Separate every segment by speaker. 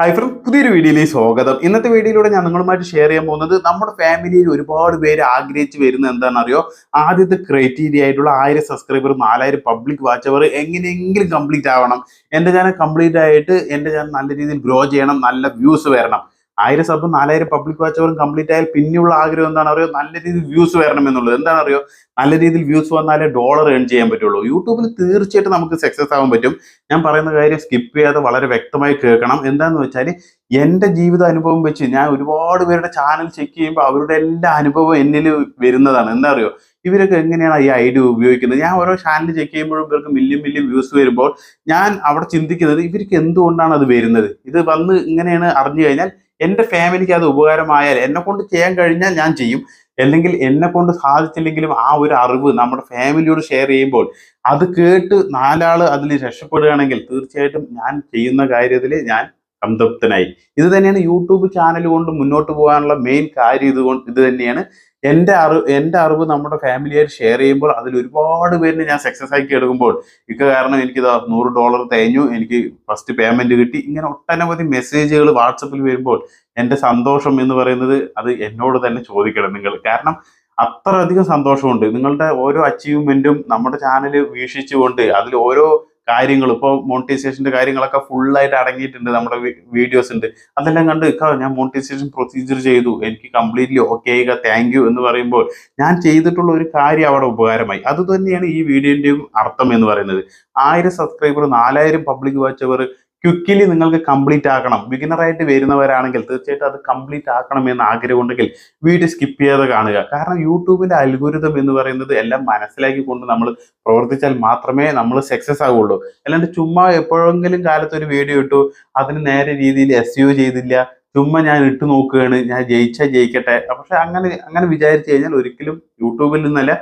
Speaker 1: Hi front പുതിയൊരു വീഡിയോയിലേക്ക് സ്വാഗതം. ഇന്നത്തെ വീഡിയോയിലൂടെ ഞാൻ നിങ്ങളുമായിട്ട് ഷെയർ ചെയ്യാൻ പോകുന്നത് നമ്മുടെ ഫാമിലിയിൽ ഒരുപാട് പേര് ആഗ്രഹിച്ച് വരുന്ന എന്താണെന്നറിയോ? ആദ്യത്തെ ക്രൈറ്റീരിയ ആയിട്ടുള്ള ആയിരം സബ്സ്ക്രൈബർ നാലായിരം പബ്ലിക് വാച്ചവർ എങ്ങനെയെങ്കിലും കംപ്ലീറ്റ് ആവണം. എന്റെ ചാനൽ കംപ്ലീറ്റ് ആയിട്ട് എന്റെ ചാനൽ നല്ല രീതിയിൽ ഗ്രോ ചെയ്യണം നല്ല വ്യൂസ് വരണം. ആയിരം സബ് നാലായിരം പബ്ലിക് വാച്ചവറും കംപ്ലീറ്റ് ആയാൽ പിന്നെയുള്ള ആഗ്രഹം എന്താണ്? അറിയോ? നല്ല രീതിയിൽ വ്യൂസ് വരണം എന്നുള്ളത്. എന്താണ് അറിയോ? നല്ല രീതിയിൽ വ്യൂസ് വന്നാലേ ഡോളർ ഏൺ ചെയ്യാൻ പറ്റുള്ളൂ. യൂട്യൂബിൽ തീർച്ചയായിട്ടും നമുക്ക് സക്സസ് ആവാൻ പറ്റും. ഞാൻ പറയുന്ന കാര്യം സ്കിപ്പ് ചെയ്യാതെ വളരെ വ്യക്തമായി കേൾക്കണം. എന്താന്ന് വെച്ചാൽ എന്റെ ജീവിത അനുഭവം വെച്ച് ഞാൻ ഒരുപാട് പേരുടെ ചാനൽ ചെക്ക് ചെയ്യുമ്പോൾ അവരുടെ എല്ലാ അനുഭവം എന്നിൽ വരുന്നതാണ്. എന്താ അറിയോ? ഇവരൊക്കെ എങ്ങനെയാണ് ഈ ഐഡിയ ഉപയോഗിക്കുന്നത്? ഞാൻ ഓരോ ചാനൽ ചെക്ക് ചെയ്യുമ്പോഴും ഇവർക്ക് മില്യൺ മില്യൺ വ്യൂസ് വരുമ്പോൾ ഞാൻ അവിടെ ചിന്തിക്കുന്നത് ഇവർക്ക് എന്തുകൊണ്ടാണ് അത് വരുന്നത്? ഇത് വന്ന് ഇങ്ങനെയാണ് അറിഞ്ഞു കഴിഞ്ഞാൽ എന്റെ ഫാമിലിക്ക് അത് ഉപകാരമായാൽ എന്നെ കൊണ്ട് ചെയ്യാൻ കഴിഞ്ഞാൽ ഞാൻ ചെയ്യും. അല്ലെങ്കിൽ എന്നെ കൊണ്ട് സാധിച്ചില്ലെങ്കിലും ആ ഒരു അറിവ് നമ്മുടെ ഫാമിലിയോട് ഷെയർ ചെയ്യുമ്പോൾ അത് കേട്ട് നാലാൾ അതിൽ രക്ഷപ്പെടുകയാണെങ്കിൽ തീർച്ചയായിട്ടും ഞാൻ ചെയ്യുന്ന കാര്യത്തിൽ ഞാൻ സംതൃപ്തനായി. ഇത് തന്നെയാണ് യൂട്യൂബ് ചാനൽ കൊണ്ട് മുന്നോട്ട് പോകാനുള്ള മെയിൻ കാര്യം ഇത് ഇത് തന്നെയാണ്. എന്റെ അറിവ് എന്റെ അറിവ് നമ്മുടെ ഫാമിലിയായിട്ട് ഷെയർ ചെയ്യുമ്പോൾ അതിൽ ഒരുപാട് പേരിന് ഞാൻ സക്സസ് ആക്കി എടുക്കുമ്പോൾ ഇക്ക കാരണം എനിക്കിത് നൂറ് ഡോളർ തേഞ്ഞു എനിക്ക് ഫസ്റ്റ് പേയ്മെന്റ് കിട്ടി. ഇങ്ങനെ ഒട്ടനവധി മെസ്സേജുകൾ വാട്സപ്പിൽ വരുമ്പോൾ എന്റെ സന്തോഷം എന്ന് പറയുന്നത് അത് എന്നോട് തന്നെ ചോദിക്കണം നിങ്ങൾ. കാരണം അത്രയധികം സന്തോഷമുണ്ട്. നിങ്ങളുടെ ഓരോ അച്ചീവ്മെന്റും നമ്മുടെ ചാനൽ വീക്ഷിച്ചുകൊണ്ട് അതിൽ ഓരോ കാര്യങ്ങൾ ഇപ്പോൾ മോണിറ്റൈസേഷന്റെ കാര്യങ്ങളൊക്കെ ഫുള്ളായിട്ട് അടങ്ങിയിട്ടുണ്ട് നമ്മുടെ വീഡിയോസ് ഉണ്ട്. അതെല്ലാം കണ്ട് ഇക്കാ ഞാൻ മോണിറ്റൈസേഷൻ പ്രൊസീജിയർ ചെയ്തു. എനിക്ക് കംപ്ലീറ്റ്ലി ഓക്കെ ആയിക്ക താങ്ക് യു എന്ന് പറയുമ്പോൾ ഞാൻ ചെയ്തിട്ടുള്ള ഒരു കാര്യം അവിടെ ഉപകാരമായി. അത് തന്നെയാണ് ഈ വീഡിയോന്റെയും അർത്ഥം എന്ന് പറയുന്നത്. ആയിരം സബ്സ്ക്രൈബർ നാലായിരം പബ്ലിക് വാച്ചവർ ക്വിക്കിലി നിങ്ങൾക്ക് കംപ്ലീറ്റ് ആക്കണം ബിഗിനറായിട്ട് വരുന്നവരാണെങ്കിൽ തീർച്ചയായിട്ടും അത് കംപ്ലീറ്റ് ആക്കണം എന്ന് ആഗ്രഹമുണ്ടെങ്കിൽ വീഡിയോ സ്കിപ്പ് ചെയ്യാതെ കാണുക. കാരണം യൂട്യൂബിന്റെ അൽഗുരുതം എന്ന് പറയുന്നത് എല്ലാം മനസ്സിലാക്കി കൊണ്ട് നമ്മൾ പ്രവർത്തിച്ചാൽ മാത്രമേ നമ്മൾ സക്സസ് ആവുള്ളൂ. അല്ലാണ്ട് ചുമ്മാ എപ്പോഴെങ്കിലും കാലത്ത് ഒരു വീഡിയോ ഇട്ടു അതിന് നേരെ രീതിയിൽ എസ് യു ചെയ്തില്ല ചുമ്മാ ഞാൻ ഇട്ട് നോക്കുകയാണ് ഞാൻ ജയിച്ചാൽ ജയിക്കട്ടെ. പക്ഷെ അങ്ങനെ അങ്ങനെ വിചാരിച്ചു കഴിഞ്ഞാൽ ഒരിക്കലും യൂട്യൂബിൽ നിന്നല്ല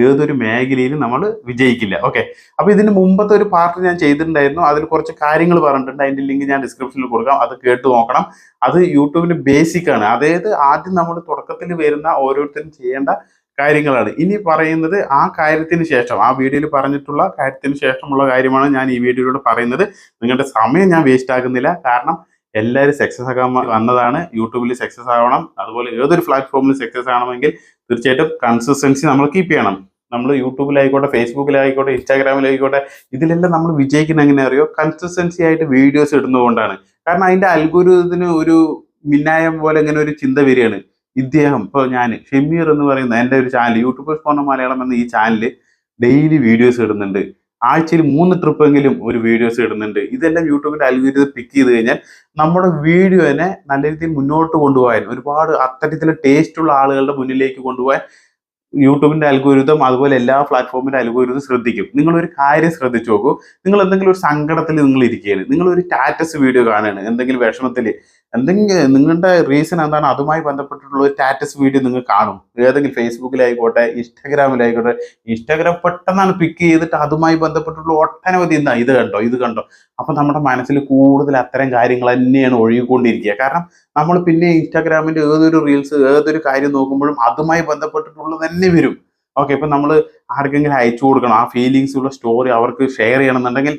Speaker 1: ഏതൊരു മേഖലയിലും നമ്മൾ വിജയിക്കില്ല. ഓക്കെ. അപ്പൊ ഇതിന് മുമ്പത്തെ ഒരു പാർട്ട് ഞാൻ ചെയ്തിട്ടുണ്ടായിരുന്നു. അതിൽ കുറച്ച് കാര്യങ്ങൾ പറഞ്ഞിട്ടുണ്ട്. അതിന്റെ ലിങ്ക് ഞാൻ ഡിസ്ക്രിപ്ഷനിൽ കൊടുക്കാം. അത് കേട്ട് നോക്കണം. അത് യൂട്യൂബിന്റെ ബേസിക് ആണ്. അതായത് ആദ്യം നമ്മൾ തുടക്കത്തിൽ വരുന്ന ഓരോരുത്തരും ചെയ്യേണ്ട കാര്യങ്ങളാണ്. ഇനി പറയുന്നത് ആ കാര്യത്തിന് ശേഷം ആ വീഡിയോയിൽ പറഞ്ഞിട്ടുള്ള കാര്യത്തിന് ശേഷമുള്ള കാര്യമാണ് ഞാൻ ഈ വീഡിയോയിലൂടെ പറയുന്നത്. നിങ്ങളുടെ സമയം ഞാൻ വേസ്റ്റ് ആക്കുന്നില്ല. കാരണം എല്ലാവരും സക്സസ് ആക്കാൻ വന്നതാണ്. യൂട്യൂബിൽ സക്സസ് ആവണം. അതുപോലെ ഏതൊരു പ്ലാറ്റ്ഫോമിൽ സക്സസ് ആവണമെങ്കിൽ തീർച്ചയായിട്ടും കൺസിസ്റ്റൻസി നമ്മൾ കീപ്പ് ചെയ്യണം. നമ്മൾ യൂട്യൂബിലായിക്കോട്ടെ ഫേസ്ബുക്കിലായിക്കോട്ടെ ഇൻസ്റ്റാഗ്രാമിലായിക്കോട്ടെ ഇതിലെല്ലാം നമ്മൾ വിജയിക്കുന്ന എങ്ങനെ അറിയോ? കൺസിസ്റ്റൻസി ആയിട്ട് വീഡിയോസ് ഇടുന്നതുകൊണ്ടാണ് കാരണം അതിന്റെ അത്ഭുതത്തിന് ഒരു മിന്നായം പോലെ ഇങ്ങനെ ഒരു ചിന്ത വരികയാണ്. ഇദ്ദേഹം ഇപ്പോൾ ഞാൻ ഷെമീർ എന്ന് പറയുന്ന എന്റെ ഒരു ചാനൽ യൂട്യൂബ് ഫോൺ മലയാളം എന്ന ഈ ചാനൽ ഡെയിലി വീഡിയോസ് ഇടുന്നുണ്ട്. ആഴ്ചയിൽ മൂന്ന് ട്രിപ്പെങ്കിലും ഒരു വീഡിയോസ് ഇടുന്നുണ്ട്. ഇതെല്ലാം യൂട്യൂബിന്റെ അൽഗോരിതം പിക്ക് ചെയ്ത് കഴിഞ്ഞാൽ നമ്മുടെ വീഡിയോനെ നല്ല രീതിയിൽ മുന്നോട്ട് കൊണ്ടുപോകാൻ ഒരുപാട് അത്തരത്തിലെ ടേസ്റ്റ് ഉള്ള ആളുകളുടെ മുന്നിലേക്ക് കൊണ്ടുപോകാൻ യൂട്യൂബിന്റെ അൽഗോരിതം അതുപോലെ എല്ലാ പ്ലാറ്റ്ഫോമിന്റെ അൽഗോരിതം ശ്രദ്ധിക്കും. നിങ്ങൾ ഒരു കാര്യം ശ്രദ്ധിച്ചു നോക്കൂ. നിങ്ങൾ എന്തെങ്കിലും ഒരു സങ്കടത്തിൽ നിങ്ങൾ ഇരിക്കുകയാണ്. നിങ്ങൾ ഒരു ടാറ്റസ് വീഡിയോ കാണുകയാണ്. എന്തെങ്കിലും വിഷമത്തിൽ എന്തെങ്കിലും നിങ്ങളുടെ റീസൺ എന്താണ്? അതുമായി ബന്ധപ്പെട്ടിട്ടുള്ള ഒരു സ്റ്റാറ്റസ് വീഡിയോ നിങ്ങൾ കാണും. ഏതെങ്കിലും ഫേസ്ബുക്കിലായിക്കോട്ടെ ഇൻസ്റ്റാഗ്രാമിലായിക്കോട്ടെ ഇൻസ്റ്റാഗ്രാം പെട്ടെന്നാണ് പിക്ക് ചെയ്തിട്ട് അതുമായി ബന്ധപ്പെട്ടിട്ടുള്ള ഒട്ടനവധി എന്താ? ഇത് കണ്ടോ? ഇത് കണ്ടോ? അപ്പൊ നമ്മുടെ മനസ്സിൽ കൂടുതൽ അത്തരം കാര്യങ്ങൾ തന്നെയാണ് ഒഴുകിക്കൊണ്ടിരിക്കുക. കാരണം നമ്മൾ പിന്നെ ഇൻസ്റ്റാഗ്രാമിന്റെ ഏതൊരു റീൽസ് ഏതൊരു കാര്യം നോക്കുമ്പോഴും അതുമായി ബന്ധപ്പെട്ടിട്ടുള്ളത് തന്നെ വരും. ഓക്കെ ഇപ്പൊ നമ്മൾ ആർക്കെങ്കിലും അയച്ചു കൊടുക്കണം. ആ ഫീലിങ്സ് ഉള്ള സ്റ്റോറി അവർക്ക് ഷെയർ ചെയ്യണമെന്നുണ്ടെങ്കിൽ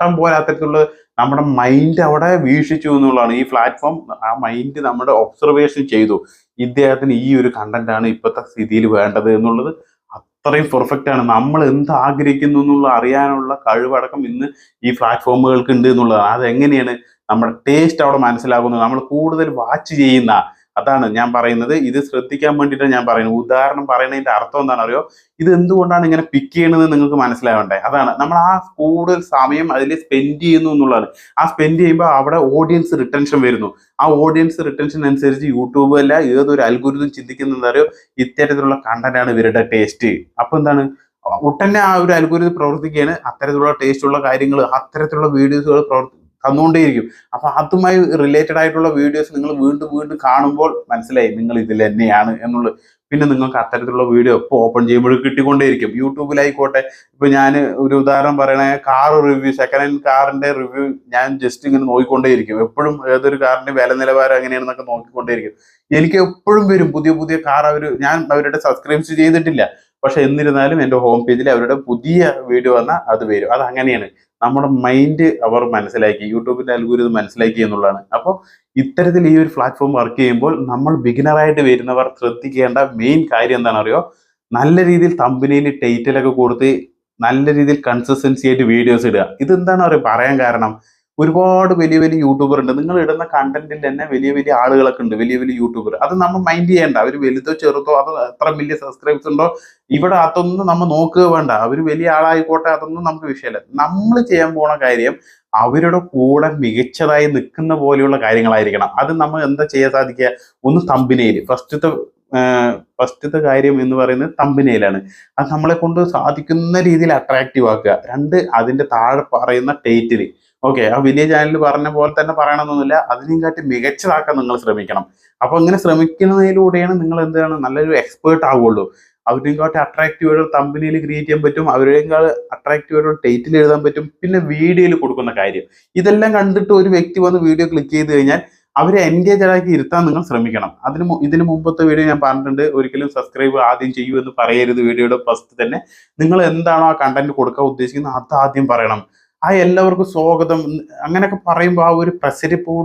Speaker 1: ഇഷ്ടം പോലെ അത്തരത്തിലുള്ള നമ്മുടെ മൈൻഡ് അവിടെ വീക്ഷിച്ചു എന്നുള്ളതാണ്. ഈ പ്ലാറ്റ്ഫോം ആ മൈൻഡ് നമ്മുടെ ഒബ്സർവേഷൻ ചെയ്തു. ഇദ്ദേഹത്തിന് ഈ ഒരു കണ്ടന്റ് ആണ് ഇപ്പോഴത്തെ സ്ഥിതിയിൽ വേണ്ടത് എന്നുള്ളത് അത്രയും പെർഫെക്റ്റ് ആണ്. നമ്മൾ എന്ത് ആഗ്രഹിക്കുന്നു എന്നുള്ള അറിയാനുള്ള കഴിവടക്കം ഇന്ന് ഈ പ്ലാറ്റ്ഫോമുകൾക്ക് ഉണ്ട് എന്നുള്ളതാണ് അതെങ്ങനെയാണ് നമ്മുടെ ടേസ്റ്റ് അവിടെ മനസ്സിലാക്കുന്നത് നമ്മൾ കൂടുതൽ വാച്ച് ചെയ്യുന്ന അതാണ് ഞാൻ പറയുന്നത്. ഇത് ശ്രദ്ധിക്കാൻ വേണ്ടിയിട്ട് ഞാൻ പറയുന്നത്. ഉദാഹരണം പറയുന്നതിന്റെ അർത്ഥം എന്താണെന്ന് അറിയോ ഇത് എന്തുകൊണ്ടാണ് ഇങ്ങനെ പിക്ക് ചെയ്യണത് നിങ്ങൾക്ക് മനസ്സിലാവണ്ടേ? അതാണ്. നമ്മൾ ആ കൂടുതൽ സമയം അതിൽ സ്പെൻഡ് ചെയ്യുന്നു എന്നുള്ളതാണ്. ആ സ്പെൻഡ് ചെയ്യുമ്പോൾ അവിടെ ഓഡിയൻസ് റിട്ടൻഷൻ വരുന്നു. ആ ഓഡിയൻസ് റിട്ടൻഷൻ അനുസരിച്ച് യൂട്യൂബ് അല്ല ഏതൊരു അൽഗുരുതും ചിന്തിക്കുന്നത് പറയുക ഇത്തരത്തിലുള്ള കണ്ടന്റാണ് ഇവരുടെ ടേസ്റ്റ് അപ്പൊ എന്താണ്? ഒട്ടന്നെ ആ ഒരു അൽഗുരുത് പ്രവർത്തിക്കുകയാണ്. അത്തരത്തിലുള്ള ടേസ്റ്റ് ഉള്ള കാര്യങ്ങൾ അത്തരത്തിലുള്ള വീഡിയോസുകൾ പ്രവർത്തി തന്നുകൊണ്ടേയിരിക്കും. അപ്പൊ അതുമായി റിലേറ്റഡ് ആയിട്ടുള്ള വീഡിയോസ് നിങ്ങൾ വീണ്ടും വീണ്ടും കാണുമ്പോൾ മനസ്സിലായി നിങ്ങൾ ഇതിൽ തന്നെയാണ് എന്നുള്ളത്. പിന്നെ നിങ്ങൾക്ക് അത്തരത്തിലുള്ള വീഡിയോ ഇപ്പോൾ ഓപ്പൺ ചെയ്യുമ്പോഴും കിട്ടിക്കൊണ്ടേയിരിക്കും. യൂട്യൂബിലായിക്കോട്ടെ ഇപ്പൊ ഞാൻ ഒരു ഉദാഹരണം പറയണേ കാർ റിവ്യൂ സെക്കൻഡ് ഹാൻഡ് കാറിന്റെ റിവ്യൂ ഞാൻ ജസ്റ്റ് ഇങ്ങനെ നോക്കിക്കൊണ്ടേയിരിക്കും. എപ്പോഴും ഏതൊരു കാറിന്റെ വില നിലവാരം എങ്ങനെയാണെന്നൊക്കെ നോക്കിക്കൊണ്ടേയിരിക്കും. എനിക്ക് എപ്പോഴും വരും പുതിയ പുതിയ കാർ അവർ ഞാൻ അവരുടെ സബ്സ്ക്രൈബ്സ് ചെയ്തിട്ടില്ല. പക്ഷെ എന്നിരുന്നാലും എന്റെ ഹോം പേജിൽ അവരുടെ പുതിയ വീഡിയോ വന്നാൽ അത് വരും. അത് അങ്ങനെയാണ്. നമ്മുടെ മൈൻഡ് അവർ മനസ്സിലാക്കി യൂട്യൂബിന്റെ അൽഗോരിതം മനസ്സിലാക്കി എന്നുള്ളതാണ്. അപ്പോൾ ഇത്തരത്തിൽ ഈ ഒരു പ്ലാറ്റ്ഫോം വർക്ക് ചെയ്യുമ്പോൾ നമ്മൾ ബിഗിനറായിട്ട് വരുന്നവർ ശ്രദ്ധിക്കേണ്ട മെയിൻ കാര്യം എന്താണെന്ന് അറിയോ നല്ല രീതിയിൽ തമ്പനിയിൽ ടൈറ്റിലൊക്കെ കൊടുത്ത് നല്ല രീതിയിൽ കൺസിസ്റ്റൻസി ആയിട്ട് വീഡിയോസ് ഇടുക. ഇതെന്താണ് അവർ പറയാൻ കാരണം? ഒരുപാട് വലിയ വലിയ യൂട്യൂബർ ഉണ്ട്. നിങ്ങൾ ഇടുന്ന കണ്ടന്റിൽ തന്നെ വലിയ വലിയ ആളുകളൊക്കെ ഉണ്ട് വലിയ വലിയ യൂട്യൂബർ അത് നമ്മൾ മൈൻഡ് ചെയ്യേണ്ട. അവർ വലുതോ ചെറുതോ അത് എത്ര വലിയ സബ്സ്ക്രൈബ്സ് ഉണ്ടോ? ഇവിടെ അതൊന്നും നമ്മൾ നോക്കുക വേണ്ട. അവർ വലിയ ആളായിക്കോട്ടെ അതൊന്നും നമുക്ക് വിഷയമല്ല. നമ്മൾ ചെയ്യാൻ പോണ കാര്യം അവരുടെ കൂടെ മികച്ചതായി നിൽക്കുന്ന പോലെയുള്ള കാര്യങ്ങളായിരിക്കണം. അത് നമ്മൾ എന്താ ചെയ്യാൻ സാധിക്കുക? ഒന്ന് തമ്പിനയിൽ ഫസ്റ്റത്തെ ഫസ്റ്റത്തെ കാര്യം എന്ന് പറയുന്നത് തമ്പിനേലാണ് അത് നമ്മളെ കൊണ്ട് സാധിക്കുന്ന രീതിയിൽ അട്രാക്റ്റീവ് ആക്കുക. രണ്ട് അതിന്റെ താഴെ പറയുന്ന ടൈറ്റിൽ ഓക്കെ ആ വലിയ ചാനൽ പറഞ്ഞ പോലെ തന്നെ പറയണമെന്നൊന്നുമില്ല. അതിനെയും കാട്ടി മികച്ചതാക്കാൻ നിങ്ങൾ ശ്രമിക്കണം. അപ്പൊ ഇങ്ങനെ ശ്രമിക്കുന്നതിലൂടെയാണ് നിങ്ങൾ എന്താണ് നല്ലൊരു എക്സ്പേർട്ട് ആവുള്ളൂ. അവരെയും കാട്ടി അട്രാക്റ്റീവ് ആയിട്ടുള്ള തമ്പനിയിൽ ക്രിയേറ്റ് ചെയ്യാൻ പറ്റും. അവരെയും കാട്ടി അട്രാക്റ്റീവ് ആയിട്ടുള്ള ടൈറ്റിൽ എഴുതാൻ പറ്റും. പിന്നെ വീഡിയോയിൽ കൊടുക്കുന്ന കാര്യം. ഇതെല്ലാം കണ്ടിട്ട് ഒരു വ്യക്തി വന്ന് വീഡിയോ ക്ലിക്ക് ചെയ്ത് കഴിഞ്ഞാൽ അവരെ എൻഗേജ് ആക്കി ഇരുത്താൻ നിങ്ങൾ ശ്രമിക്കണം. അതിന് ഇതിന് മുമ്പത്തെ വീഡിയോ ഞാൻ പറഞ്ഞിട്ടുണ്ട്. ഒരിക്കലും സബ്സ്ക്രൈബ് ആദ്യം ചെയ്യൂ എന്ന് പറയരുത് വീഡിയോയുടെ ഫസ്റ്റ് തന്നെ. നിങ്ങൾ എന്താണോ ആ കണ്ടന്റ് കൊടുക്കാൻ ഉദ്ദേശിക്കുന്നത് അത് ആദ്യം പറയണം. ആ എല്ലാവർക്കും സ്വാഗതം. അങ്ങനെയൊക്കെ പറയുമ്പോൾ ആ ഒരു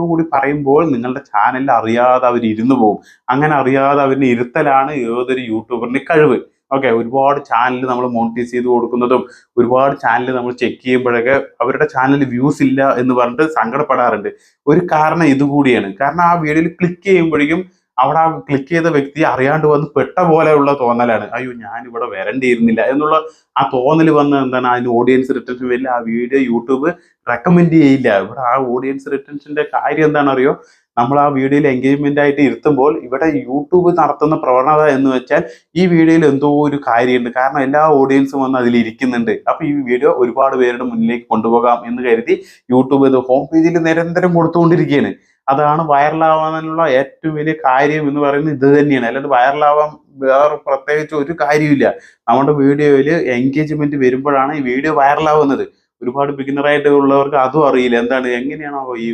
Speaker 1: കൂടി പറയുമ്പോൾ നിങ്ങളുടെ ചാനലിൽ അറിയാതെ അവർ ഇരുന്നു പോകും. അങ്ങനെ അറിയാതെ അവരിനെ ഇരുത്തലാണ് ഏതൊരു യൂട്യൂബറിന്റെ കഴിവ്. ഓക്കെ ഒരുപാട് ചാനൽ നമ്മൾ മോണിറ്റൈസ് ചെയ്ത് കൊടുക്കുന്നതും ഒരുപാട് ചാനൽ നമ്മൾ ചെക്ക് ചെയ്യുമ്പോഴൊക്കെ അവരുടെ ചാനൽ വ്യൂസ് ഇല്ല എന്ന് പറഞ്ഞിട്ട് സങ്കടപ്പെടാറുണ്ട്. ഒരു കാരണം ഇതുകൂടിയാണ്. കാരണം ആ വീഡിയോയിൽ ക്ലിക്ക് ചെയ്യുമ്പോഴേക്കും അവിടെ ആ ക്ലിക്ക് ചെയ്ത വ്യക്തി അറിയാണ്ട് വന്ന് പെട്ട പോലെയുള്ള തോന്നലാണ്. അയ്യോ ഞാൻ ഇവിടെ വരണ്ടിയിരുന്നില്ല. എന്നുള്ള ആ തോന്നൽ വന്ന് എന്താണ് അതിന് ഓഡിയൻസ് റിട്ടൻഷൻ വരില്ല. ആ വീഡിയോ യൂട്യൂബ് റെക്കമെൻഡ് ചെയ്യില്ല. ഇവിടെ ആ ഓഡിയൻസ് റിട്ടൻഷന്റെ കാര്യം എന്താണെന്നറിയോ? നമ്മൾ ആ വീഡിയോയിൽ എൻഗേജ്മെന്റ് ആയിട്ട് ഇരുത്തുമ്പോൾ ഇവിടെ യൂട്യൂബ് നടത്തുന്ന പ്രവണത എന്ന് വെച്ചാൽ ഈ വീഡിയോയിൽ എന്തോ ഒരു കാര്യമുണ്ട്. കാരണം എല്ലാ ഓഡിയൻസും വന്ന് അതിൽ ഇരിക്കുന്നുണ്ട്. അപ്പൊ ഈ വീഡിയോ ഒരുപാട് പേരുടെ മുന്നിലേക്ക് കൊണ്ടുപോകാം എന്ന് കരുതി യൂട്യൂബ് ഇത് ഹോം പേജിൽ നിരന്തരം കൊടുത്തുകൊണ്ടിരിക്കുകയാണ്. അതാണ് വൈറലാവാനുള്ള ഏറ്റവും വലിയ കാര്യം എന്ന് പറയുന്നത് ഇത് തന്നെയാണ്. അല്ലാതെ വൈറലാവാൻ വേറെ പ്രത്യേകിച്ച് ഒരു കാര്യമില്ല നമ്മുടെ വീഡിയോയിൽ എൻഗേജ്മെന്റ് വരുമ്പോഴാണ് ഈ വീഡിയോ വൈറലാവുന്നത്. ഒരുപാട് ബിഗിനറായിട്ട് ഉള്ളവർക്ക് അതും അറിയില്ല. എന്താണ് എങ്ങനെയാണോ ഈ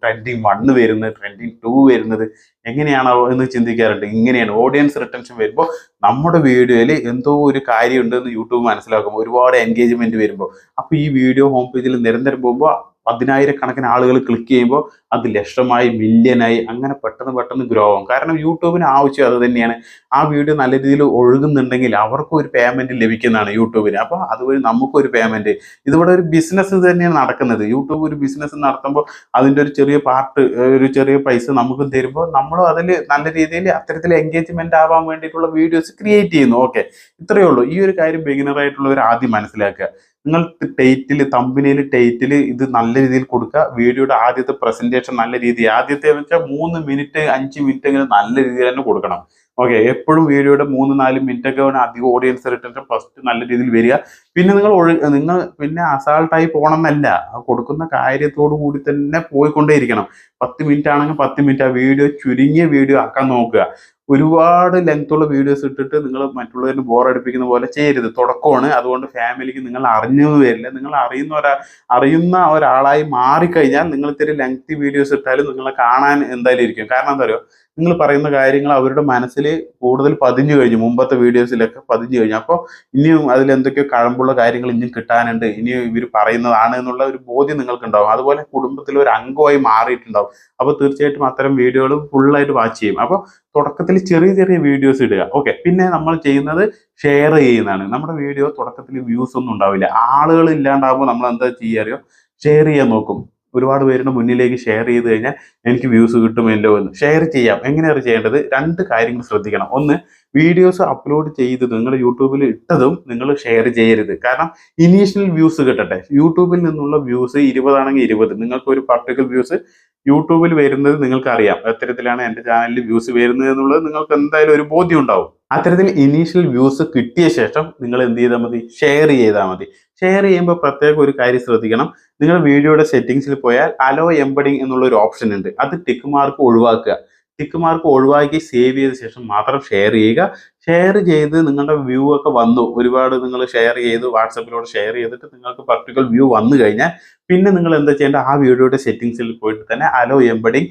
Speaker 1: ട്രെൻഡിങ് വണ്ണ് വരുന്നത് ട്രെൻഡിങ് ടു വരുന്നത് എങ്ങനെയാണോ എന്ന് ചിന്തിക്കാറുണ്ട്. ഇങ്ങനെയാണ് ഓഡിയൻസ് റിട്ടൻഷൻ വരുമ്പോൾ നമ്മുടെ വീഡിയോയിൽ എന്തോ ഒരു കാര്യമുണ്ടെന്ന് യൂട്യൂബ് മനസ്സിലാക്കും. ഒരുപാട് എൻഗേജ്മെന്റ് വരുമ്പോൾ. അപ്പോൾ ഈ വീഡിയോ ഹോം പേജിൽ നിരന്തരം പോകുമ്പോൾ പതിനായിരക്കണക്കിന് ആളുകൾ ക്ലിക്ക് ചെയ്യുമ്പോൾ അത് ലക്ഷമായി മില്യനായി അങ്ങനെ പെട്ടെന്ന് പെട്ടെന്ന് ഗ്രോ ആവും. കാരണം യൂട്യൂബിന് ആവശ്യം അത് തന്നെയാണ്. ആ വീഡിയോ നല്ല രീതിയിൽ ഒഴുകുന്നുണ്ടെങ്കിൽ അവർക്കും ഒരു പേയ്മെന്റ് ലഭിക്കുന്നതാണ് യൂട്യൂബിന്. അപ്പോൾ അതുവഴി നമുക്കും ഒരു പേയ്മെന്റ് ഇതിവിടെ ഒരു ബിസിനസ് തന്നെയാണ് നടക്കുന്നത്. യൂട്യൂബ് ഒരു ബിസിനസ് നടത്തുമ്പോൾ അതിന്റെ ഒരു ചെറിയ പാർട്ട് ഒരു ചെറിയ പൈസ നമുക്കും തരുമ്പോൾ നമ്മളും അതിൽ നല്ല രീതിയിൽ അത്തരത്തിൽ എൻഗേജ്മെന്റ് ആവാൻ വേണ്ടിയിട്ടുള്ള വീഡിയോസ് ക്രിയേറ്റ് ചെയ്യുന്നു. ഓക്കെ ഇത്രയേ ഉള്ളൂ. ഈ ഒരു കാര്യം ബിഗിനറായിട്ടുള്ളവർ ആദ്യം മനസ്സിലാക്കുക. നിങ്ങൾ ടൈറ്റിൽ തമ്പിനയിൽ ടൈറ്റിൽ ഇത് നല്ല രീതിയിൽ കൊടുക്കുക. വീഡിയോയുടെ ആദ്യത്തെ പ്രസന്റേഷൻ നല്ല രീതി ആദ്യത്തെ വെച്ചാൽ മൂന്ന് മിനിറ്റ് അഞ്ച് മിനിറ്റ് എങ്കിലും നല്ല രീതിയിൽ തന്നെ കൊടുക്കണം. ഓക്കെ എപ്പോഴും വീഡിയോയുടെ മൂന്ന് നാല് മിനിറ്റ് ഒക്കെ വേണം അധികം ഓഡിയൻസ് റിട്ടേൺ ഫസ്റ്റ് നല്ല രീതിയിൽ വരിക. പിന്നെ നിങ്ങൾ ഒഴി നിങ്ങൾ പിന്നെ അസാൾട്ടായി പോകണം എന്നല്ല ആ കൊടുക്കുന്ന കാര്യത്തോടു കൂടി തന്നെ പോയിക്കൊണ്ടേയിരിക്കണം. പത്ത് മിനിറ്റ് ആണെങ്കിൽ പത്ത് മിനിറ്റ് ആ വീഡിയോ ചുരുങ്ങിയ വീഡിയോ ആക്കാൻ നോക്കുക. ഒരുപാട് ലെങ്ത് ഉള്ള വീഡിയോസ് ഇട്ടിട്ട് നിങ്ങൾ മറ്റുള്ളവരിന് ബോറടിപ്പിക്കുന്ന പോലെ ചെയ്യരുത്. തുടക്കമാണ്. അതുകൊണ്ട് ഫാമിലിക്ക് നിങ്ങൾ അറിഞ്ഞു വരില്ല. നിങ്ങൾ അറിയുന്ന ഒരാ അറിയുന്ന ഒരാളായി മാറിക്കഴിഞ്ഞാൽ നിങ്ങൾ ഇത്തിരി ലെങ്തി വീഡിയോസ് ഇട്ടാലും നിങ്ങളെ കാണാൻ എന്തായാലും ഇരിക്കും. കാരണം എന്താ പറയുക നിങ്ങൾ പറയുന്ന കാര്യങ്ങൾ അവരുടെ മനസ്സിൽ കൂടുതൽ പതിഞ്ഞു കഴിഞ്ഞു. മുമ്പത്തെ വീഡിയോസിലൊക്കെ പതിഞ്ഞു കഴിഞ്ഞു. അപ്പോൾ ഇനിയും അതിൽ എന്തൊക്കെയോ കഴമ്പുള്ള കാര്യങ്ങൾ ഇനിയും കിട്ടാനുണ്ട്. ഇനിയും ഇവർ പറയുന്നതാണ് എന്നുള്ള ഒരു ബോധ്യം നിങ്ങൾക്ക് ഉണ്ടാവും അതുപോലെ കുടുംബത്തിൽ ഒരു അംഗമായി മാറിയിട്ടുണ്ടാവും. അപ്പോൾ തീർച്ചയായിട്ടും അത്തരം വീഡിയോകൾ ഫുള്ളായിട്ട് വാച്ച് ചെയ്യും. അപ്പോൾ തുടക്കത്തിൽ ചെറിയ ചെറിയ വീഡിയോസ് ഇടുക. ഓക്കെ. പിന്നെ നമ്മൾ ചെയ്യുന്നത് ഷെയർ ചെയ്യുന്നതാണ്. നമ്മുടെ വീഡിയോ തുടക്കത്തിൽ വ്യൂസ് ഒന്നും ഉണ്ടാവില്ല. ആളുകൾ ഇല്ലാണ്ടാകുമ്പോൾ നമ്മൾ എന്താ ചെയ്യാറിയോ ഷെയർ ചെയ്യാൻ നോക്കും. ഒരുപാട് പേരുടെ മുന്നിലേക്ക് ഷെയർ ചെയ്ത് കഴിഞ്ഞാൽ എനിക്ക് വ്യൂസ് കിട്ടുമല്ലോ എന്ന്. ഷെയർ ചെയ്യാം. എങ്ങനെയാണ് ചെയ്യേണ്ടത്? രണ്ട് കാര്യങ്ങൾ ശ്രദ്ധിക്കണം. ഒന്ന് വീഡിയോസ് അപ്ലോഡ് ചെയ്തത് നിങ്ങൾ യൂട്യൂബിൽ ഇട്ടതും നിങ്ങൾ ഷെയർ ചെയ്യരുത്. കാരണം ഇനീഷ്യൽ വ്യൂസ് കിട്ടട്ടെ. യൂട്യൂബിൽ നിന്നുള്ള വ്യൂസ് ഇരുപതാണെങ്കിൽ ഇരുപത്. നിങ്ങൾക്ക് ഒരു പർട്ടിക്കുലർ വ്യൂസ് യൂട്യൂബിൽ വരുന്നത് നിങ്ങൾക്കറിയാം. എത്തരത്തിലാണ് എന്റെ ചാനലിൽ വ്യൂസ് വരുന്നത് എന്നുള്ളത് നിങ്ങൾക്ക് എന്തായാലും ഒരു ബോധ്യം ഉണ്ടാവും. അത്തരത്തിൽ ഇനീഷ്യൽ വ്യൂസ് കിട്ടിയ ശേഷം നിങ്ങൾ എന്ത് ചെയ്താൽ മതി? ഷെയർ ചെയ്താൽ മതി. ഷെയർ ചെയ്യുമ്പോൾ പ്രത്യേക ഒരു കാര്യം ശ്രദ്ധിക്കണം. നിങ്ങൾ വീഡിയോയുടെ സെറ്റിംഗ്സിൽ പോയാൽ അലോ എംബഡിങ് എന്നുള്ള ഒരു ഓപ്ഷൻ ഉണ്ട്. അത് ടിക്ക് മാർക്ക് ഒഴിവാക്കുക. ടിക്ക് മാർക്ക് ഒഴിവാക്കി സേവ് ചെയ്ത ശേഷം മാത്രം ഷെയർ ചെയ്യുക. ഷെയർ ചെയ്ത് നിങ്ങളുടെ വ്യൂ ഒക്കെ വന്നു. ഒരുപാട് നിങ്ങൾ ഷെയർ ചെയ്ത് വാട്സപ്പിലൂടെ ഷെയർ ചെയ്തിട്ട് നിങ്ങൾക്ക് പർട്ടിക്കുലർ വ്യൂ വന്നു കഴിഞ്ഞാൽ പിന്നെ നിങ്ങൾ എന്താ ചെയ്യേണ്ടത്? ആ വീഡിയോയുടെ സെറ്റിംഗ്സിൽ പോയിട്ട് തന്നെ അലോ എംബഡിങ്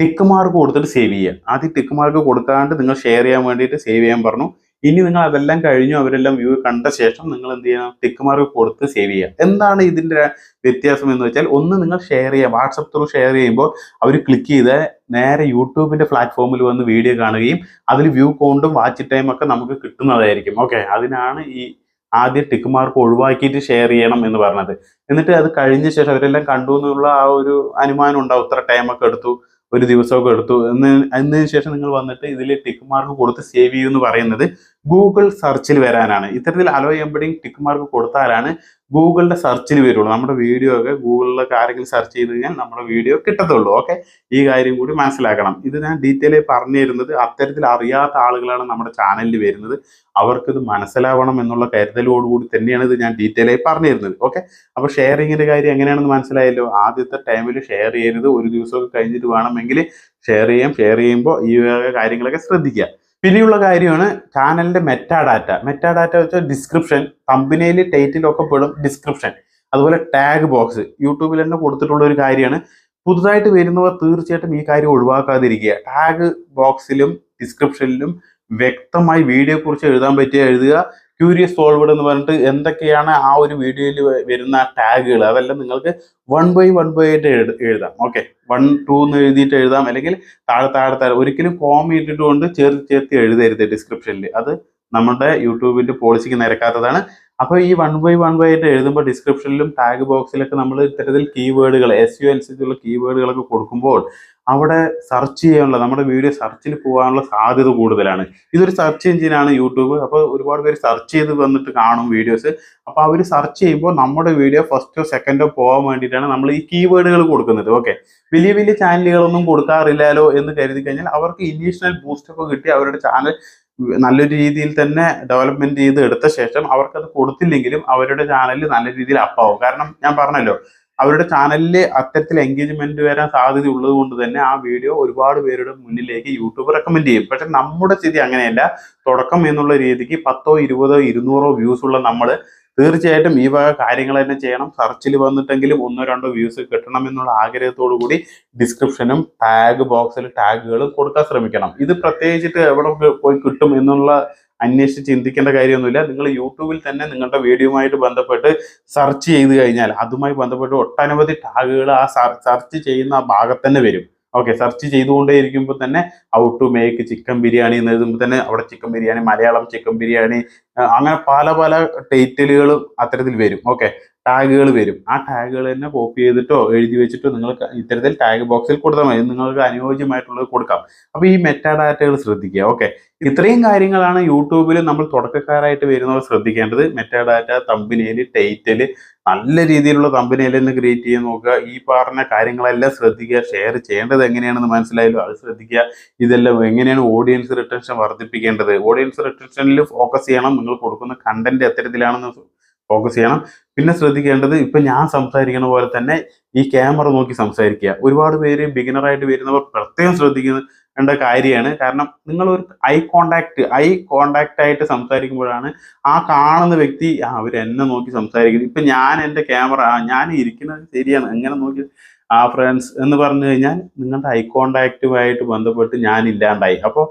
Speaker 1: ടിക്ക് മാർക്ക് കൊടുത്തിട്ട് സേവ് ചെയ്യുക. ആദ്യം ടിക്ക് മാർക്ക് കൊടുക്കാണ്ട് നിങ്ങൾ ഷെയർ ചെയ്യാൻ വേണ്ടിയിട്ട് സേവ് ചെയ്യാൻ പറഞ്ഞു. ഇനി നിങ്ങൾ അതെല്ലാം കഴിഞ്ഞു അവരെല്ലാം വ്യൂ കണ്ട ശേഷം നിങ്ങൾ എന്ത് ചെയ്യണം? ടിക്ക് മാർക്ക് കൊടുത്ത് സേവ് ചെയ്യുക. എന്താണ് ഇതിന്റെ വ്യത്യാസം എന്ന് വെച്ചാൽ ഒന്ന് നിങ്ങൾ ഷെയർ ചെയ്യുക. വാട്സപ്പ് ത്രൂ ഷെയർ ചെയ്യുമ്പോൾ അവർ ക്ലിക്ക് ചെയ്ത് നേരെ യൂട്യൂബിന്റെ പ്ലാറ്റ്ഫോമിൽ വന്ന് വീഡിയോ കാണുകയും അതിൽ വ്യൂ കൗണ്ടും വാച്ച് ടൈം ഒക്കെ നമുക്ക് കിട്ടുന്നതായിരിക്കും. ഓക്കെ അതിനാണ് ഈ ആദ്യം ടിക്ക് മാർക്ക് ഒഴിവാക്കിയിട്ട് ഷെയർ ചെയ്യണം എന്ന് പറഞ്ഞത്. എന്നിട്ട് അത് കഴിഞ്ഞ ശേഷം അവരെല്ലാം കണ്ടു എന്നുള്ള ആ ഒരു അനുമാനം ഉണ്ടാവും. ഇത്ര ടൈമൊക്കെ എടുത്തു ഒരു ദിവസമൊക്കെ എടുത്തു. എന്ന് അതിന് ശേഷം നിങ്ങൾ വന്നിട്ട് ഇതിൽ ടിക്ക് മാർക്ക് കൊടുത്ത് സേവ് ചെയ്യൂ എന്ന് പറയുന്നത് ഗൂഗിൾ സെർച്ചിൽ വരാനാണ്. ഇത്തരത്തിൽ അലോ എംബഡിങ് ടിക്ക് മാർക്ക് കൊടുത്താലാണ് ഗൂഗിളിന്റെ സെർച്ചിൽ വരുള്ളൂ. നമ്മുടെ വീഡിയോ ഒക്കെ ഗൂഗിളിലൊക്കെ ആരെങ്കിലും സെർച്ച് ചെയ്ത് കഴിഞ്ഞാൽ നമ്മുടെ വീഡിയോ കിട്ടത്തുള്ളൂ. ഓക്കെ ഈ കാര്യം കൂടി മനസ്സിലാക്കണം. ഇത് ഞാൻ ഡീറ്റെയിൽ പറഞ്ഞു തരുന്നത് അത്തരത്തിൽ അറിയാത്ത ആളുകളാണ് നമ്മുടെ ചാനലിൽ വരുന്നത്. അവർക്കിത് മനസ്സിലാവണം എന്നുള്ള കരുതലോടുകൂടി തന്നെയാണ് ഇത് ഞാൻ ഡീറ്റെയിൽ ആയി പറഞ്ഞു തരുന്നത്. ഓക്കെ അപ്പോൾ ഷെയറിങ്ങിന്റെ കാര്യം എങ്ങനെയാണെന്ന് മനസ്സിലായല്ലോ? ആദ്യത്തെ ടൈമിൽ ഷെയർ ചെയ്യരുത്. ഒരു ദിവസമൊക്കെ കഴിഞ്ഞിട്ട് വേണമെങ്കിൽ ഷെയർ ചെയ്യാം. ഷെയർ ചെയ്യുമ്പോൾ ഈ കാര്യങ്ങളൊക്കെ ശ്രദ്ധിക്കുക. പിന്നെയുള്ള കാര്യമാണ് ചാനലിന്റെ മെറ്റാ ഡാറ്റ മെറ്റാ ഡാറ്റ വെച്ചാൽ ഡിസ്ക്രിപ്ഷൻ കമ്പനിയിൽ ടൈറ്റിലൊക്കെ പെടും ഡിസ്ക്രിപ്ഷൻ അതുപോലെ ടാഗ് ബോക്സ് യൂട്യൂബിൽ തന്നെ കൊടുത്തിട്ടുള്ള ഒരു കാര്യമാണ്. പുതുതായിട്ട് വരുന്നവർ തീർച്ചയായിട്ടും ഈ കാര്യം ഒഴിവാക്കാതിരിക്കുക. ടാഗ് ബോക്സിലും ഡിസ്ക്രിപ്ഷനിലും വ്യക്തമായി വീഡിയോ കുറിച്ച് എഴുതാൻ പറ്റിയ എഴുതുക. ക്യൂരിയസ് ഫോർവേഡ് എന്ന് പറഞ്ഞിട്ട് എന്തൊക്കെയാണ് ആ ഒരു വീഡിയോയിൽ വരുന്ന ടാഗുകൾ അതെല്ലാം നിങ്ങൾക്ക് വൺ ബൈ വൺ ബൈ ആയിട്ട് എഴുതാം. ഓക്കെ വൺ ടു എന്ന് എഴുതിയിട്ട് എഴുതാം. അല്ലെങ്കിൽ താഴെ താഴെ താഴെ. ഒരിക്കലും കോമ ഇട്ടിട്ട് കൊണ്ട് ചേർത്ത് ചേർത്ത് എഴുതരുത് ഡിസ്ക്രിപ്ഷനിൽ അത് നമ്മുടെ യൂട്യൂബിന്റെ പോളിസിക്ക് നിരക്കാത്തതാണ്. അപ്പോൾ ഈ വൺ ബൈ വൺ ബൈ ആയിട്ട് എഴുതുമ്പോൾ ഡിസ്ക്രിപ്ഷനിലും ടാഗ് ബോക്സിലൊക്കെ നമ്മൾ ഇത്തരത്തിൽ കീവേഡുകൾ എസ് യു അനുസരിച്ചുള്ള കീവേഡുകളൊക്കെ കൊടുക്കുമ്പോൾ അവിടെ സെർച്ച് ചെയ്യാനുള്ള നമ്മുടെ വീഡിയോ സെർച്ചിൽ പോകാനുള്ള സാധ്യത കൂടുതലാണ്. ഇതൊരു സെർച്ച് എഞ്ചിനാണ് യൂട്യൂബ്. അപ്പോൾ ഒരുപാട് പേര് സെർച്ച് ചെയ്ത് വന്നിട്ട് കാണും വീഡിയോസ് അപ്പോൾ അവർ സെർച്ച് ചെയ്യുമ്പോൾ നമ്മുടെ വീഡിയോ ഫസ്റ്റോ സെക്കൻഡോ പോകാൻ വേണ്ടിയിട്ടാണ് നമ്മൾ ഈ കീവേഡുകൾ കൊടുക്കുന്നത്. ഓക്കെ വലിയ വലിയ ചാനലുകളൊന്നും കൊടുക്കാറില്ലല്ലോ എന്ന് കരുതി കഴിഞ്ഞാൽ അവർക്ക് ഇനീഷ്യൽ ബൂസ്റ്റൊക്കെ കിട്ടി അവരുടെ ചാനൽ നല്ലൊരു രീതിയിൽ തന്നെ ഡെവലപ്മെന്റ് ചെയ്ത് എടുത്ത ശേഷം അവർക്കത് കൊടുത്തില്ലെങ്കിലും അവരുടെ ചാനലിൽ നല്ല രീതിയിൽ അപ്പാവും കാരണം ഞാൻ പറഞ്ഞല്ലോ അവരുടെ ചാനലിൽ അത്തരത്തിൽ എൻഗേജ്മെന്റ് വരാൻ സാധ്യത ഉള്ളത് കൊണ്ട് തന്നെ ആ വീഡിയോ ഒരുപാട് പേരുടെ മുന്നിലേക്ക് യൂട്യൂബ് റെക്കമെൻഡ് ചെയ്യും. പക്ഷെ നമ്മുടെ സ്ഥിതി അങ്ങനെയല്ല. തുടക്കം എന്നുള്ള രീതിക്ക് പത്തോ ഇരുപതോ ഇരുന്നൂറോ വ്യൂസ് ഉള്ള നമ്മൾ തീർച്ചയായിട്ടും ഈ വക കാര്യങ്ങൾ തന്നെ ചെയ്യണം. സെർച്ചിൽ വന്നിട്ടെങ്കിലും ഒന്നോ രണ്ടോ വ്യൂസ് കിട്ടണം എന്നുള്ള ആഗ്രഹത്തോടു കൂടി ഡിസ്ക്രിപ്ഷനും ടാഗ് ബോക്സിൽ ടാഗുകളും കൊടുക്കാൻ ശ്രമിക്കണം. ഇത് പ്രത്യേകിച്ചിട്ട് എവിടെ പോയി കിട്ടും എന്നുള്ള അന്വേഷിച്ച് ചിന്തിക്കേണ്ട കാര്യമൊന്നുമില്ല. നിങ്ങൾ യൂട്യൂബിൽ തന്നെ നിങ്ങളുടെ വീഡിയോയുമായിട്ട് ബന്ധപ്പെട്ട് സെർച്ച് ചെയ്ത് കഴിഞ്ഞാൽ അതുമായി ബന്ധപ്പെട്ട് ഒട്ടനവധി ടാഗുകൾ ആ സെർച്ച് ചെയ്യുന്ന ആ ഭാഗത്ത് തന്നെ വരും. ഓക്കെ സെർച്ച് ചെയ്തുകൊണ്ടേ ഇരിക്കുമ്പോൾ തന്നെ how to make chicken biryani എന്ന് എഴുതുമ്പോൾ തന്നെ അവിടെ ചിക്കൻ ബിരിയാണി മലയാളം ചിക്കൻ ബിരിയാണി അങ്ങനെ പല പല ടൈറ്റിലുകളും അത്തരത്തിൽ വരും. ഓക്കെ ടാഗുകൾ വരും. ആ ടാഗുകൾ തന്നെ കോപ്പി ചെയ്തിട്ടോ എഴുതി വെച്ചിട്ടോ നിങ്ങൾ ഇത്തരത്തിൽ ടാഗ് ബോക്സിൽ കൊടുത്താൽ മതി നിങ്ങൾക്ക് അനുയോജ്യമായിട്ടുള്ളത് കൊടുക്കാം. അപ്പോൾ ഈ മെറ്റാ ഡാറ്റകൾ ശ്രദ്ധിക്കുക ഓക്കെ ഇത്രയും കാര്യങ്ങളാണ് യൂട്യൂബിൽ നമ്മൾ തുടക്കക്കാരായിട്ട് വരുന്നവർ ശ്രദ്ധിക്കേണ്ടത്. മെറ്റാ ഡാറ്റ തമ്പിനേൽ ടൈറ്റിൽ നല്ല രീതിയിലുള്ള തമ്പിനേൽ നിന്ന് ക്രിയേറ്റ് ചെയ്യാൻ നോക്കുക. ഈ പറഞ്ഞ കാര്യങ്ങളെല്ലാം ശ്രദ്ധിക്കുക. ഷെയർ ചെയ്യേണ്ടത് എങ്ങനെയാണെന്ന് മനസ്സിലായല്ലോ അത് ശ്രദ്ധിക്കുക. ഇതെല്ലാം എങ്ങനെയാണ് ഓഡിയൻസ് റിട്ടൻഷൻ വർദ്ധിപ്പിക്കേണ്ടത്? ഓഡിയൻസ് റിട്ടൻഷനിൽ ഫോക്കസ് ചെയ്യണം. നിങ്ങൾ കൊടുക്കുന്ന കണ്ടന്റ് എത്തരത്തിലാണെന്ന് ഫോക്കസ് ചെയ്യണം. പിന്നെ ശ്രദ്ധിക്കേണ്ടത് ഇപ്പൊ ഞാൻ സംസാരിക്കുന്ന പോലെ തന്നെ ഈ ക്യാമറ നോക്കി സംസാരിക്കുക. ഒരുപാട് പേര് ബിഗിനറായിട്ട് വരുന്നവർ പ്രത്യേകം ശ്രദ്ധിക്കേണ്ട കാര്യമാണ്. കാരണം നിങ്ങൾ ഒരു ഐ കോണ്ടാക്ട് ഐ കോണ്ടാക്ട് ആയിട്ട് സംസാരിക്കുമ്പോഴാണ് ആ കാണുന്ന വ്യക്തി അവർ എന്നെ നോക്കി സംസാരിക്കുന്നത് ഇപ്പൊ ഞാൻ എന്റെ ക്യാമറ ഞാൻ ഇരിക്കുന്നത് ശരിയാണ്. എങ്ങനെ നോക്കി? ആ ഫ്രണ്ട്സ് എന്ന് പറഞ്ഞു കഴിഞ്ഞാൽ നിങ്ങളുടെ ഐ കോണ്ടാക്റ്റുമായിട്ട് ബന്ധപ്പെട്ട് ഞാൻ ഇല്ലാണ്ടായി. അപ്പോൾ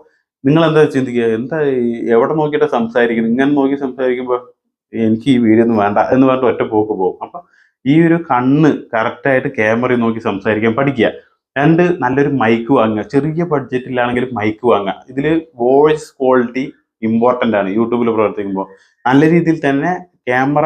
Speaker 1: നിങ്ങൾ എന്താ ചിന്തിക്കുക? എന്താ എവിടെ നോക്കിയിട്ടാ സംസാരിക്കുന്നത്? ഇങ്ങനെ നോക്കി സംസാരിക്കുമ്പോൾ എനിക്ക് ഈ വീഡിയോ ഒന്നും വേണ്ട എന്ന് പറഞ്ഞിട്ട് ഒറ്റ പോക്ക് പോകും. അപ്പൊ ഈ ഒരു കണ്ണ് കറക്റ്റായിട്ട് ക്യാമറയിൽ നോക്കി സംസാരിക്കാൻ പഠിക്കുക. രണ്ട് നല്ലൊരു മൈക്ക് വാങ്ങുക. ചെറിയ ബഡ്ജറ്റിലാണെങ്കിലും മൈക്ക് വാങ്ങുക. ഇതിൽ വോയിസ് ക്വാളിറ്റി ഇമ്പോർട്ടന്റ് ആണ്. യൂട്യൂബിൽ പ്രവർത്തിക്കുമ്പോൾ. നല്ല രീതിയിൽ തന്നെ ക്യാമറ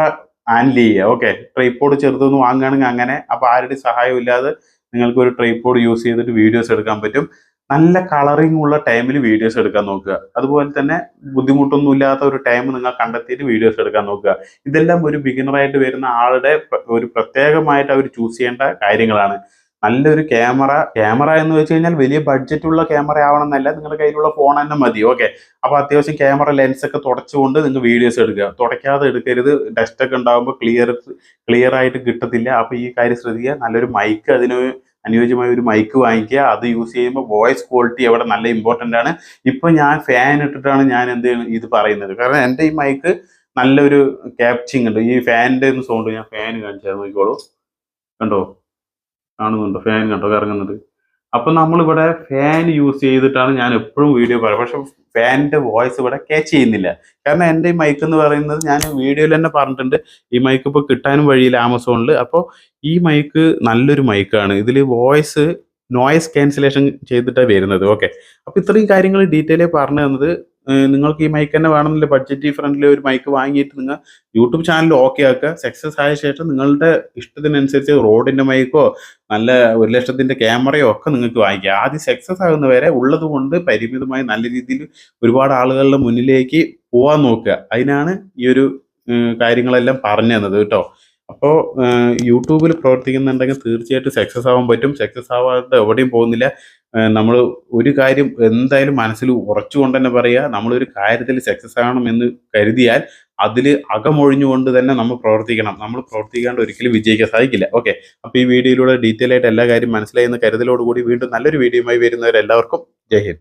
Speaker 1: ഹാൻഡിൽ ചെയ്യുക. ഓക്കെ ട്രൈപ്പോഡ് ചെറുതൊന്ന് വാങ്ങുകയാണെങ്കിൽ അങ്ങനെ. അപ്പോൾ ആരുടെ സഹായം ഇല്ലാതെ നിങ്ങൾക്ക് ഒരു ട്രൈപ്പോഡ് യൂസ് ചെയ്തിട്ട് വീഡിയോസ് എടുക്കാൻ പറ്റും. നല്ല കളറിംഗ് ഉള്ള ടൈമിൽ വീഡിയോസ് എടുക്കാൻ നോക്കുക. അതുപോലെ തന്നെ ബുദ്ധിമുട്ടൊന്നും ഇല്ലാത്ത ഒരു ടൈം നിങ്ങൾ കണ്ടെത്തിയിട്ട് വീഡിയോസ് എടുക്കാൻ നോക്കുക. ഇതെല്ലാം ഒരു ബിഗിനറായിട്ട് വരുന്ന ആളുടെ ഒരു പ്രത്യേകമായിട്ട് അവർ ചൂസ് ചെയ്യേണ്ട കാര്യങ്ങളാണ്. നല്ലൊരു ക്യാമറ ക്യാമറ എന്ന് വെച്ച് കഴിഞ്ഞാൽ വലിയ ബഡ്ജറ്റുള്ള ക്യാമറ ആവണമെന്നല്ല. നിങ്ങളുടെ കയ്യിലുള്ള ഫോൺ തന്നെ മതി. ഓക്കെ അപ്പോൾ അത്യാവശ്യം ക്യാമറ ലെൻസ് ഒക്കെ തുടച്ചുകൊണ്ട് നിങ്ങൾ വീഡിയോസ് എടുക്കുക. തുടയ്ക്കാതെ എടുക്കരുത്. ഡസ്റ്റ് ഒക്കെ ഉണ്ടാകുമ്പോൾ ക്ലിയർ ക്ലിയർ ആയിട്ട് കിട്ടത്തില്ല. അപ്പോൾ ഈ കാര്യം ശ്രദ്ധിക്കുക. നല്ലൊരു മൈക്ക് അതിന് അനുയോജ്യമായ ഒരു മൈക്ക് വാങ്ങിക്കുക. അത് യൂസ് ചെയ്യുമ്പോൾ വോയിസ് ക്വാളിറ്റി അവിടെ നല്ല ഇമ്പോർട്ടന്റ് ആണ്. ഇപ്പോൾ ഞാൻ ഫാൻ ഇട്ടിട്ടാണ് ഞാൻ എന്ത് ഇത് പറയുന്നത്. കാരണം എന്റെ ഈ മൈക്ക് നല്ലൊരു ക്യാപ്ചിങ് ഉണ്ട്. ഈ ഫാനിന്റെ സൗണ്ട് ഞാൻ ഫാൻ കാണിച്ചാൽ നോക്കിക്കോളൂ കണ്ടോ? കാണുന്നുണ്ടോ? ഫാൻ കണ്ടോ? കറങ്ങുന്നത്? അപ്പൊ നമ്മളിവിടെ ഫാൻ യൂസ് ചെയ്തിട്ടാണ് ഞാൻ എപ്പോഴും വീഡിയോ പറയുന്നത് പക്ഷെ ഫാനിന്റെ വോയിസ് ഇവിടെ ക്യാച്ച് ചെയ്യുന്നില്ല. കാരണം എന്റെ ഈ മൈക്ക് എന്ന് പറയുന്നത് ഞാൻ വീഡിയോയിൽ തന്നെ പറഞ്ഞിട്ടുണ്ട്. ഈ മൈക്ക് ഇപ്പോൾ കിട്ടാനും വഴിയില്ല ആമസോണിൽ അപ്പോൾ ഈ മൈക്ക് നല്ലൊരു മൈക്കാണ് ഇതിൽ വോയിസ് നോയിസ് ക്യാൻസലേഷൻ ചെയ്തിട്ടാണ് വരുന്നത്. ഓക്കെ അപ്പോൾ ഇത്രയും കാര്യങ്ങൾ ഡീറ്റെയിൽ പറഞ്ഞു തന്നത് നിങ്ങൾക്ക് ഈ മൈക്ക് തന്നെ വേണമെന്നില്ല. ബഡ്ജറ്റ് ഫ്രണ്ട്ലി ഒരു മൈക്ക് വാങ്ങിയിട്ട് നിങ്ങൾ യൂട്യൂബ് ചാനൽ ഓക്കെ ആക്കുക സക്സസ് ആയ ശേഷം നിങ്ങളുടെ ഇഷ്ടത്തിനനുസരിച്ച് റോഡിന്റെ മൈക്കോ നല്ല ഒരു ലക്ഷത്തിന്റെ ക്യാമറയോ ഒക്കെ നിങ്ങൾക്ക് വാങ്ങിക്കുക ആദ്യം സക്സസ് ആകുന്നവരെ ഉള്ളത് കൊണ്ട് പരിമിതമായി നല്ല രീതിയിൽ ഒരുപാട് ആളുകളുടെ മുന്നിലേക്ക് പോവാൻ നോക്കുക. അതിനാണ് ഈ ഒരു കാര്യങ്ങളെല്ലാം പറഞ്ഞു തന്നത് കേട്ടോ. അപ്പോൾ യൂട്യൂബിൽ പ്രവർത്തിക്കുന്നുണ്ടെങ്കിൽ തീർച്ചയായിട്ടും സക്സസ് ആവാൻ പറ്റും. സക്സസ് ആവാതെ എവിടെയും പോകുന്നില്ല. നമ്മൾ ഒരു കാര്യം എന്തായാലും മനസ്സിൽ ഉറച്ചുകൊണ്ട് തന്നെ പറയുക നമ്മളൊരു കാര്യത്തിൽ സക്സസ് ആകണം എന്ന് കരുതിയാൽ അതിൽ അകമൊഴിഞ്ഞുകൊണ്ട് തന്നെ നമ്മൾ പ്രവർത്തിക്കണം. നമ്മൾ പ്രവർത്തിക്കാണ്ട് ഒരിക്കലും വിജയിക്കാൻ സാധിക്കില്ല. ഓക്കെ അപ്പോൾ ഈ വീഡിയോയിലൂടെ ഡീറ്റെയിൽ ആയിട്ട് എല്ലാ കാര്യം മനസ്സിലായി എന്ന കരുതലോടുകൂടി വീണ്ടും നല്ലൊരു വീഡിയോയുമായി വരുന്നവരെല്ലാവർക്കും ജയ് ഹിന്ദ്.